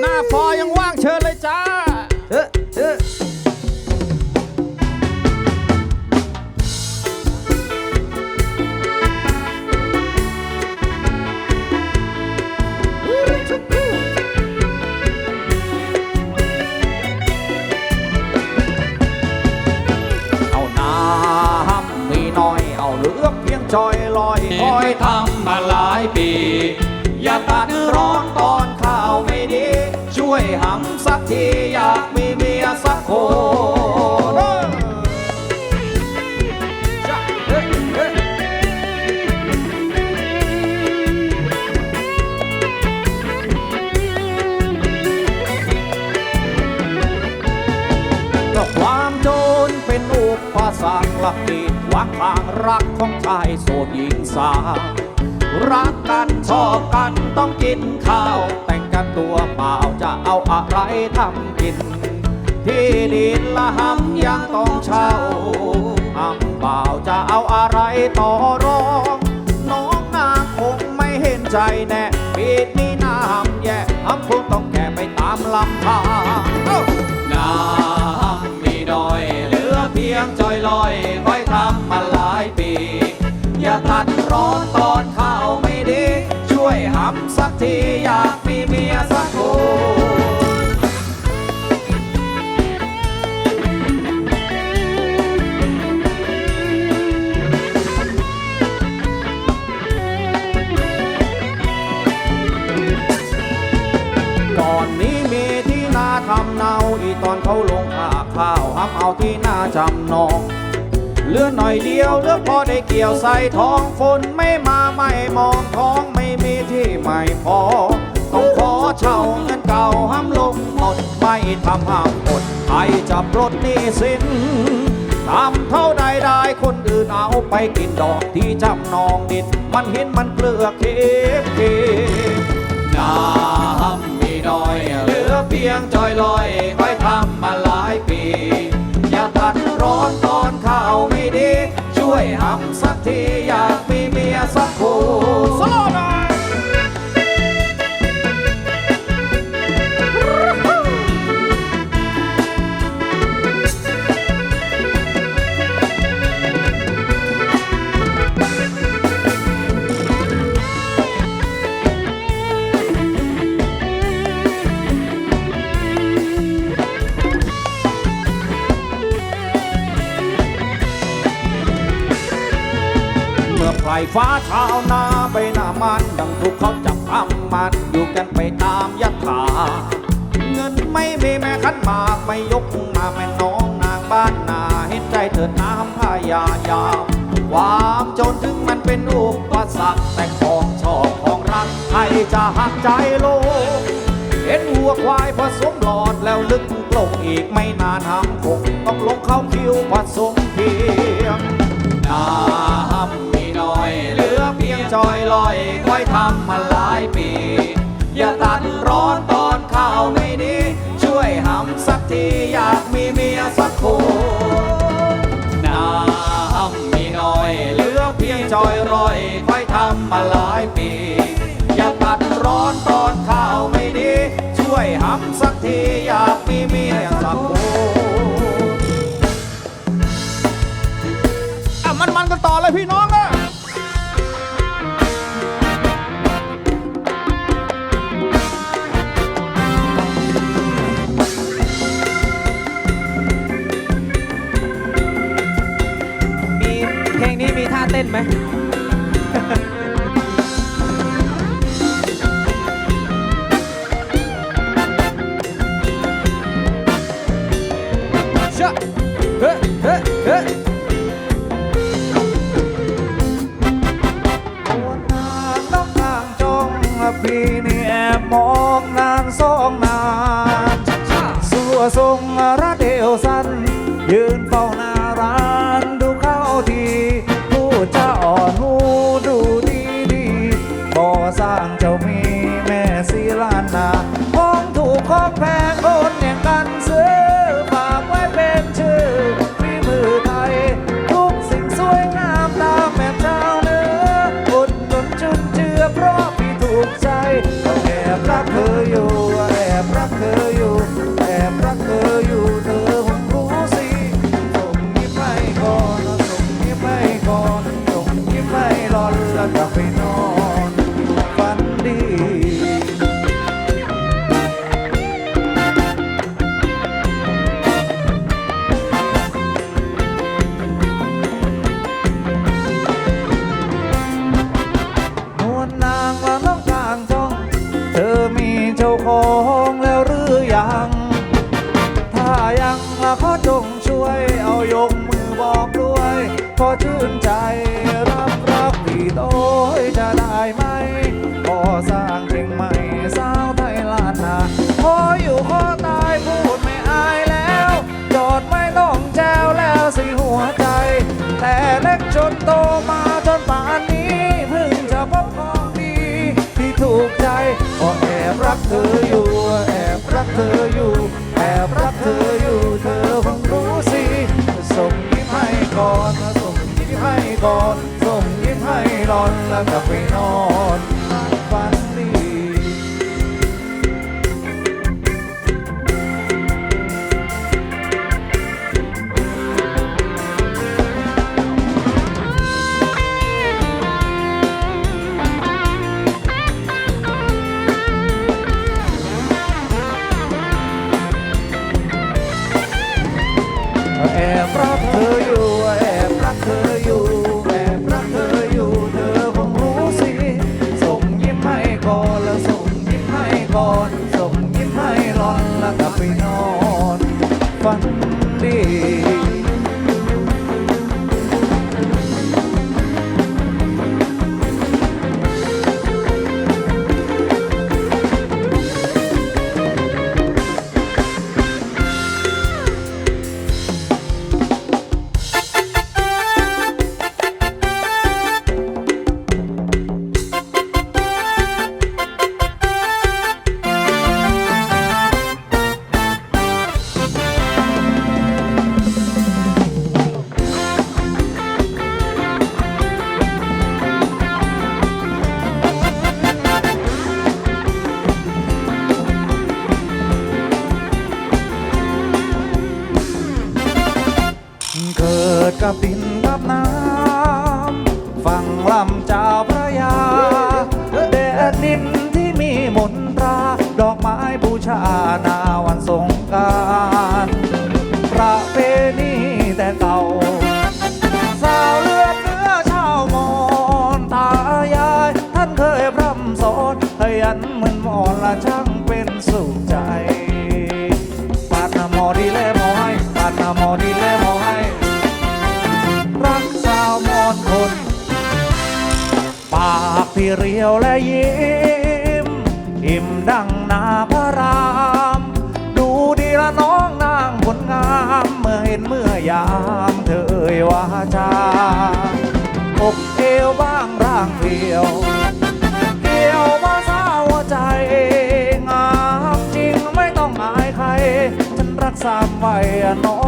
หน้าฟอยังว่างเชิญเลยจ้า ทางรักของชายโสดหญิงสาว รักกันชอบกันต้องกินข้าว แต่งกันตัวเปล่าจะเอาอะไรทำกิน ที่ดินละหำยังต้องเช่าหำเปล่าจะเอาอะไรต่อรองน้องนางคงไม่เห็นใจแน่ปีนี้น้ำแย่หำคงต้องแก่ไปตามลำทางน้ำมีน้อยเหลือเพียงจอยลอยีอยากมีเมียสักคนก่อนนี้มีที่นาทำเนาอีตอนเขาลงค่าข้าวห้ำเอาที่นาจำนอง เลือหน่อยเดียวเลือพอได้เกี่ยวใส่ท้องฝนไม่มาไม่มองท้องไม่มีที่ใหม่พอ ต้องขอเช่าเงินเก่าห้ำลงหมดไม่ทำห้ำอดใครจะปลดหนี้สินทำเท่าใดได้คนอื่นเอาไปกินดอกที่จำนองดินมันเห็นมันเกลือเค็มเค็มน้ำมีน้อยเหลือเพียงจอยลอยค่อยทำมาหลายปี อนตอนข่าวไม่ดี ช่วยหำสักทีอยากมีเมียสักคน สโลหน่อยเมื่อไพลฟ้าชาวนาไปหน้ามันดังถูกเขาจับทำมันอยู่กันไปตามยถาเงินไม่มีแม่ขันมากไม่ยกมาแม่น้องนางบ้านนาเห็นใจเถิดน้ำพายายาความจนถึงมันเป็นอุปสรรคแต่ของชอบของรักใครจะหักใจโลกเห็นวัวควายผสมหลอดแล้วลึกกลงอีกไม่นานหำคงต้องลงเข้าคิวผสมเพียงน้ำ อยเหลือเพียงจอยลอยคอยทำมาหลายปี อย่าตัดร้อนตอนข้าวไม่ดี ช่วยหำสักทีอยากมีเมียสักคนน้ำมีน้อยเหลือเพียงจอยลอยคอยทำมาหลายปี อย่าตัดร้อนตอนข้าวไม่ดี ช่วยหำสักที ก่อนส่งยิ้มให้หลอนแล้วกลับไปนอน จะบินรับน้ำฟังลำเจ้าพระยาแดดนินที่มีมนตรา ดอกไม้บูชานาวันสงการประเพณีแต่เก่า สาวเลือดเนื้อชาวมอนตายาย ท่านเคยพร่ำสอนให้ยันเหมือนมอนละช่างเป็นสุขใจ ปาดนามอดีเล่วมอให้ปาดนามอดีแล้ เรียวและยิ้ม อิ่มดังนาพระราม ดูดีละน้องนางผลงามเมื่อเห็นเมื่อยามเธอเอ่ยวาจาอกเอวบ้างร่างเดียวเกี่ยวมาสาวใจ งามจริงไม่ต้องหายใคร ฉันรักสาไว้น้อง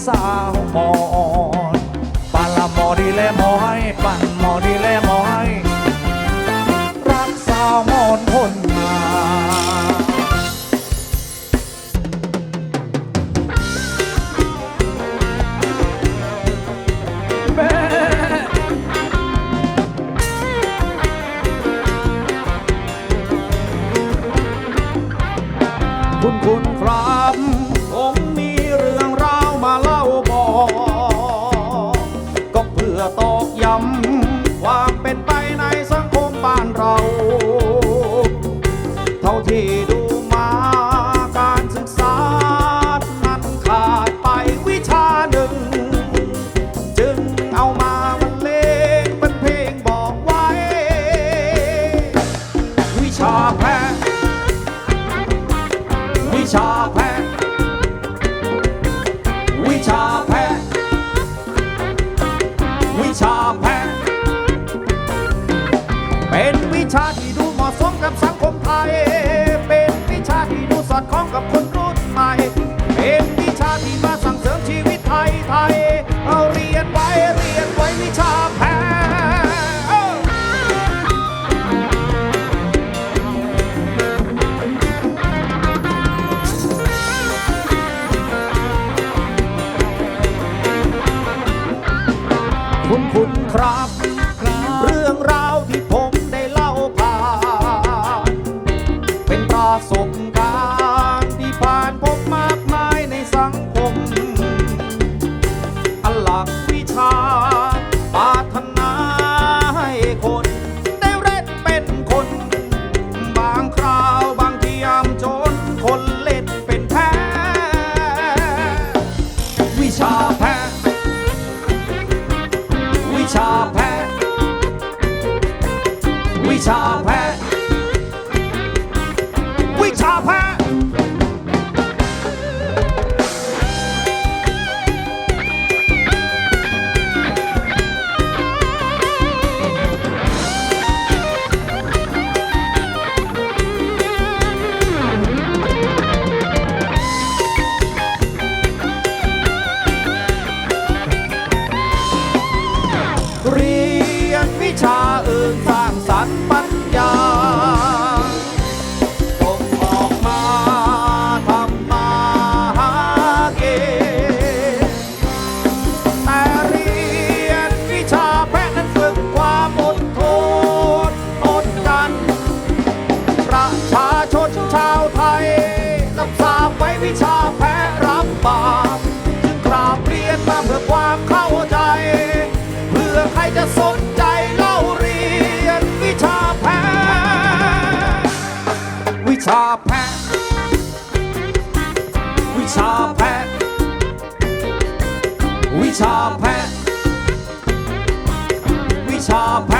sao mòn ชาที่ดูเหมาะสมกับสังคมไทย เป็นวิชาที่ดูสอดคล้องกับคนรุ่ 아, 속 วิชาแพทย์วิชาแพทย์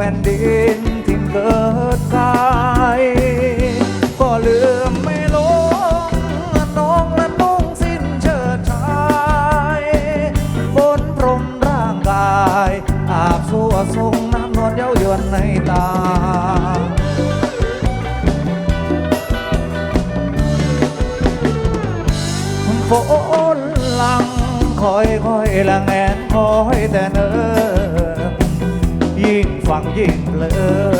ผ่นดินทิ่เกิดกายก็ลืมไม่ลงน้องและน้องสิ้นเชิดชายบนพรมร่างกาย อาบสัวทรงน้ำนวลเย้ายวนในตาฝนลังคอยคอยละแงนคอยแต่เนิ่ ฟังยิ่งเลย